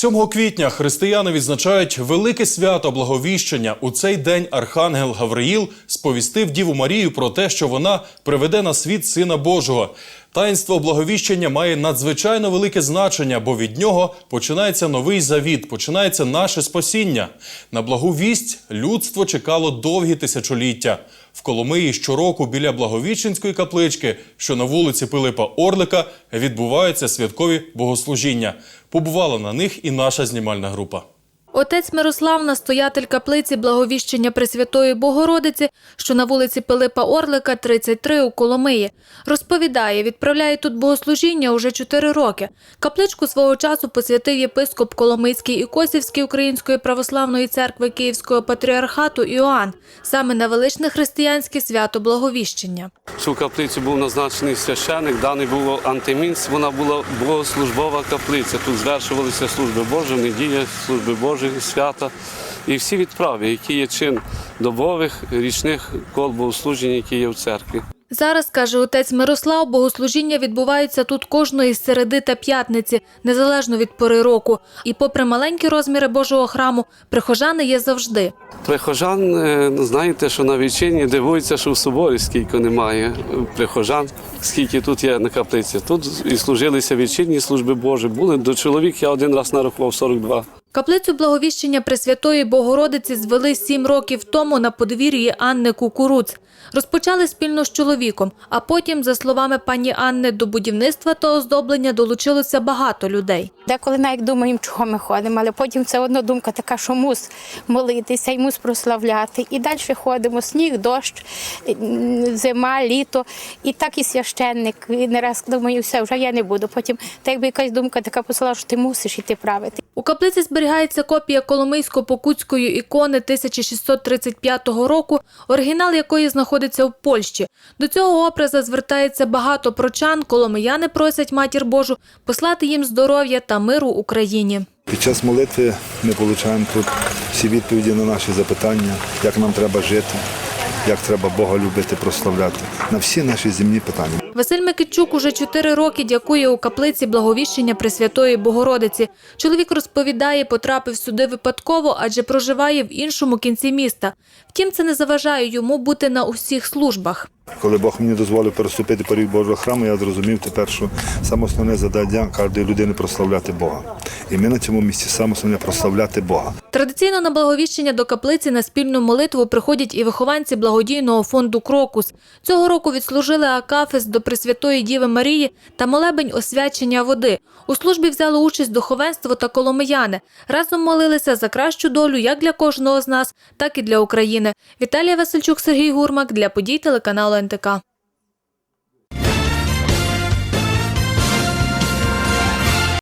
7 квітня християни відзначають велике свято благовіщення. У цей день архангел Гавриїл сповістив Діву Марію про те, що вона приведе на світ Сина Божого. Таїнство благовіщення має надзвичайно велике значення, бо від нього починається новий завіт, починається наше спасіння. На благу вість людство чекало довгі тисячоліття. В Коломиї щороку біля Благовіченської каплички, що на вулиці Пилипа Орлика, відбуваються святкові богослужіння. Побувала на них і наша знімальна група. Отець Мирослав, настоятель каплиці Благовіщення Пресвятої Богородиці, що на вулиці Пилипа Орлика, 33 у Коломиї, розповідає, відправляє тут богослужіння уже 4 роки. Капличку свого часу посвятив єпископ Коломийський і Косівський Української православної церкви Київського патріархату Іоанн, саме на величне християнське свято Благовіщення. Цю каплицю був назначений священик, даний було антимінц, вона була богослужбова каплиця. Тут звершувалися служби Божі, неділя, служби Божі, свята і всі відправи, які є чин добових річних кол богослужень, які є в церкві. Зараз, каже отець Мирослав, богослужіння відбуваються тут кожної середи та п'ятниці, незалежно від пори року. І попри маленькі розміри Божого храму, прихожани є завжди. Прихожан, е, знаєте, що на вічині дивуються, що в соборі скільки немає прихожан, скільки тут є на каплиці. Тут і служилися вечірні служби Божі. Були до чоловік, я один раз нарахував 42. Каплицю благовіщення Пресвятої Богородиці звели сім років тому на подвір'ї Анни Кукуруц. Розпочали спільно з чоловіком, а потім, за словами пані Анни, до будівництва та оздоблення долучилося багато людей. Деколи навіть думаємо, чого ми ходимо, але потім це одна думка така, що мус молитися і мус прославляти. І далі ходимо сніг, дощ, зима, літо. І так і священник. І не раз думаю, все, вже я не буду. Потім так якби якась думка така посила, що ти мусиш іти правити. У каплиці зберігається копія Коломийсько-Покутської ікони 1635 року, оригінал якої знаходиться в Польщі. До цього образа звертається багато прочан. Коломияни просять матір Божу послати їм здоров'я та миру Україні. Під час молитви ми отримуємо тут всі відповіді на наші запитання, як нам треба жити, як треба Бога любити, прославляти, на всі наші земні питання. Василь Микитчук уже чотири роки дякує у каплиці Благовіщення Пресвятої Богородиці. Чоловік розповідає, потрапив сюди випадково, адже проживає в іншому кінці міста. Втім, це не заважає йому бути на усіх службах. Коли Бог мені дозволив переступити поріг Божого храму, я зрозумів тепер, що саме основне завдання кожної людини прославляти Бога. І ми на цьому місці саме основне прославляти Бога. Традиційно на благовіщення до каплиці на спільну молитву приходять і вихованці благодійного фонду Крокус. Цього року відслужили акафист до Пресвятої Діви Марії та молебень освячення води. У службі взяли участь духовенство та коломияни. Разом молилися за кращу долю як для кожного з нас, так і для України. Віталія Васильчук, Сергій Гурмак для подій телеканалу НТК.